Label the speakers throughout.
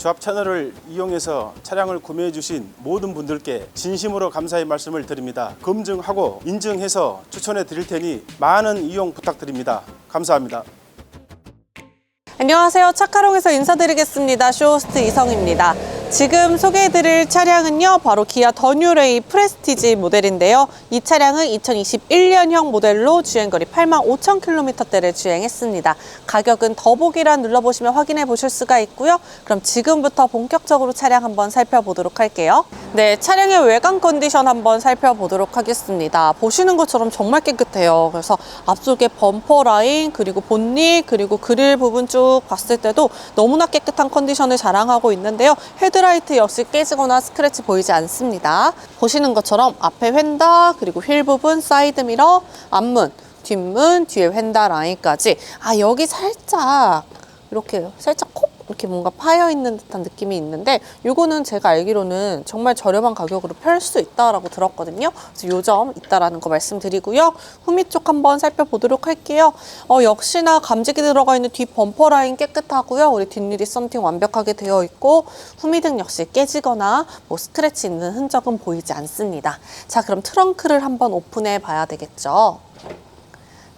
Speaker 1: 조합 채널을 이용해서 차량을 구매해 주신 모든 분들께 진심으로 감사의 말씀을 드립니다. 검증하고 인증해서 추천해 드릴 테니 많은 이용 부탁드립니다. 감사합니다.
Speaker 2: 안녕하세요. 차카롱에서 인사드리겠습니다. 쇼호스트 이성입니다. 지금 소개해드릴 차량은요, 바로 기아 더 뉴레이 프레스티지 모델인데요. 이 차량은 2021년형 모델로 주행거리 8만 5천 킬로미터대를 주행했습니다. 가격은 더보기란 눌러보시면 확인해 보실 수가 있고요. 그럼 지금부터 본격적으로 차량 한번 살펴보도록 할게요. 네, 차량의 외관 컨디션 한번 살펴보도록 하겠습니다. 보시는 것처럼 정말 깨끗해요. 그래서 앞쪽에 범퍼 라인, 그리고 본닛, 그리고 그릴 부분 쭉 봤을 때도 너무나 깨끗한 컨디션을 자랑하고 있는데요. 헤드라이트 역시 깨지거나 스크래치 보이지 않습니다. 보시는 것처럼 앞에 휀다, 그리고 휠 부분, 사이드 미러, 앞문, 뒷문, 뒤에 휀다 라인까지. 아, 여기 살짝 이렇게 살짝 콕 이렇게 뭔가 파여 있는 듯한 느낌이 있는데 요거는 제가 알기로는 정말 저렴한 가격으로 펼 수 있다라고 들었거든요. 그래서 요 점 있다라는 거 말씀드리고요. 후미 쪽 한번 살펴보도록 할게요. 어, 역시나 감지기 들어가 있는 뒷 범퍼 라인 깨끗하고요. 우리 뒷유리 썬팅 완벽하게 되어 있고 후미등 역시 깨지거나 뭐 스크래치 있는 흔적은 보이지 않습니다. 자, 그럼 트렁크를 한번 오픈해 봐야 되겠죠.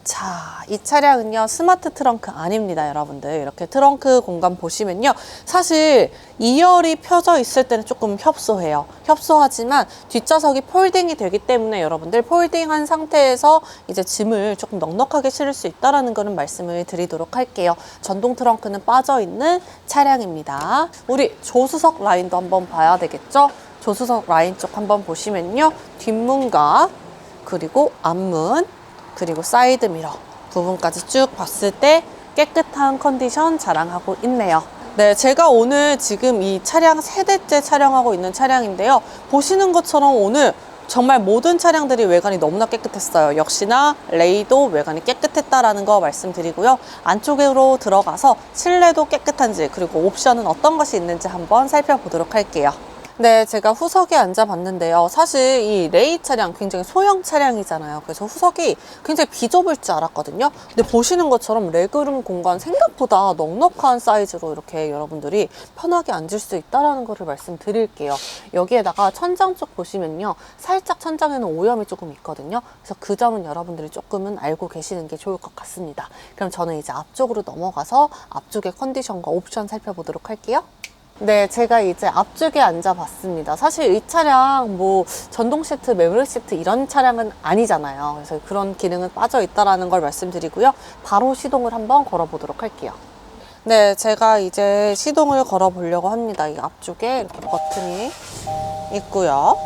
Speaker 2: 자, 이 차량은요, 스마트 트렁크 아닙니다, 여러분들. 이렇게 트렁크 공간 보시면요. 사실 2열이 펴져 있을 때는 조금 협소해요. 협소하지만 뒷좌석이 폴딩이 되기 때문에 여러분들 폴딩한 상태에서 이제 짐을 조금 넉넉하게 실을 수 있다라는 거는 말씀을 드리도록 할게요. 전동 트렁크는 빠져 있는 차량입니다. 우리 조수석 라인도 한번 봐야 되겠죠? 조수석 라인 쪽 한번 보시면요. 뒷문과 그리고 앞문 그리고 사이드 미러 부분까지 쭉 봤을 때 깨끗한 컨디션 자랑하고 있네요. 네, 제가 오늘 지금 이 차량 세 대째 촬영하고 있는 차량인데요. 보시는 것처럼 오늘 정말 모든 차량들이 외관이 너무나 깨끗했어요. 역시나 레이도 외관이 깨끗했다라는 거 말씀드리고요. 안쪽으로 들어가서 실내도 깨끗한지 그리고 옵션은 어떤 것이 있는지 한번 살펴보도록 할게요. 네, 제가 후석에 앉아봤는데요. 사실 이 레이 차량 굉장히 소형 차량이잖아요. 그래서 후석이 굉장히 비좁을 줄 알았거든요. 근데 보시는 것처럼 레그룸 공간 생각보다 넉넉한 사이즈로 이렇게 여러분들이 편하게 앉을 수 있다는 것을 말씀드릴게요. 여기에다가 천장 쪽 보시면요. 살짝 천장에는 오염이 조금 있거든요. 그래서 그 점은 여러분들이 조금은 알고 계시는 게 좋을 것 같습니다. 그럼 저는 이제 앞쪽으로 넘어가서 앞쪽의 컨디션과 옵션 살펴보도록 할게요. 네, 제가 이제 앞쪽에 앉아봤습니다. 사실 이 차량 뭐 전동 시트, 메모리 시트 이런 차량은 아니잖아요. 그래서 그런 기능은 빠져 있다라는 걸 말씀드리고요. 바로 시동을 한번 걸어보도록 할게요. 네, 제가 이제 시동을 걸어보려고 합니다. 이 앞쪽에 이렇게 버튼이 있고요.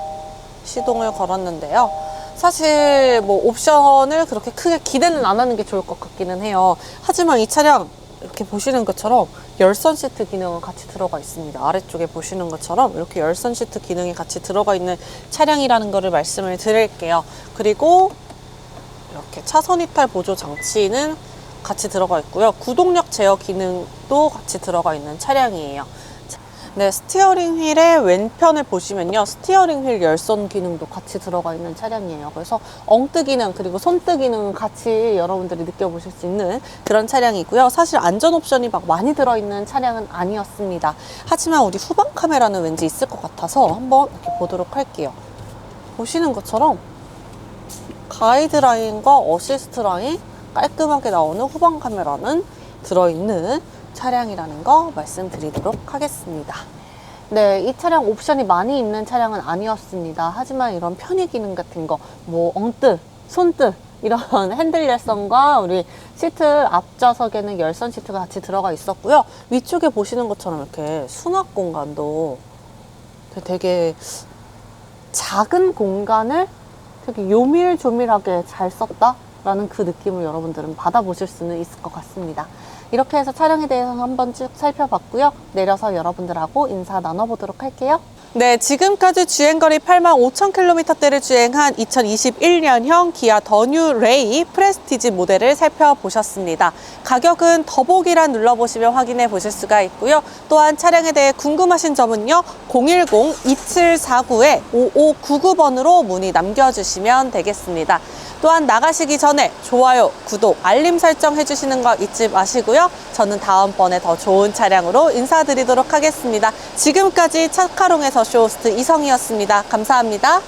Speaker 2: 시동을 걸었는데요. 사실 뭐 옵션을 그렇게 크게 기대는 안 하는 게 좋을 것 같기는 해요. 하지만 이 차량 이렇게 보시는 것처럼 열선 시트 기능은 같이 들어가 있습니다. 아래쪽에 보시는 것처럼 이렇게 열선 시트 기능이 같이 들어가 있는 차량이라는 것을 말씀을 드릴게요. 그리고 이렇게 차선 이탈 보조 장치는 같이 들어가 있고요. 구동력 제어 기능도 같이 들어가 있는 차량이에요. 자, 네, 스티어링 휠의 왼편을 보시면요. 스티어링 휠 열선 기능도 같이 들어가 있는 차량이에요. 그래서 엉뜨 기능 그리고 손뜨 기능은 같이 여러분들이 느껴보실 수 있는 그런 차량이고요. 사실 안전 옵션이 막 많이 들어있는 차량은 아니었습니다. 하지만 우리 후방 카메라는 왠지 있을 것 같아서 한번 이렇게 보도록 할게요. 보시는 것처럼 가이드 라인과 어시스트 라인 깔끔하게 나오는 후방 카메라는 들어있는 차량이라는 거 말씀드리도록 하겠습니다. 네, 이 차량 옵션이 많이 있는 차량은 아니었습니다. 하지만 이런 편의 기능 같은 거, 뭐 엉뜨, 손뜨 이런 핸들 열선과 우리 시트 앞좌석에는 열선 시트가 같이 들어가 있었고요. 위쪽에 보시는 것처럼 이렇게 수납 공간도 되게 작은 공간을 되게 요밀조밀하게 잘 썼다 라는 그 느낌을 여러분들은 받아보실 수는 있을 것 같습니다. 이렇게 해서 차량에 대해서 한번 쭉 살펴봤고요. 내려서 여러분들하고 인사 나눠보도록 할게요. 네, 지금까지 주행거리 8만 5천 킬로미터대를 주행한 2021년형 기아 더뉴 레이 프레스티지 모델을 살펴보셨습니다. 가격은 더보기란 눌러보시면 확인해 보실 수가 있고요. 또한 차량에 대해 궁금하신 점은요. 010-2749-5599번으로 문의 남겨주시면 되겠습니다. 또한 나가시기 전에 좋아요, 구독, 알림 설정 해주시는 거 잊지 마시고요. 저는 다음번에 더 좋은 차량으로 인사드리도록 하겠습니다. 지금까지 차카롱에서 쇼호스트 이성이었습니다. 감사합니다.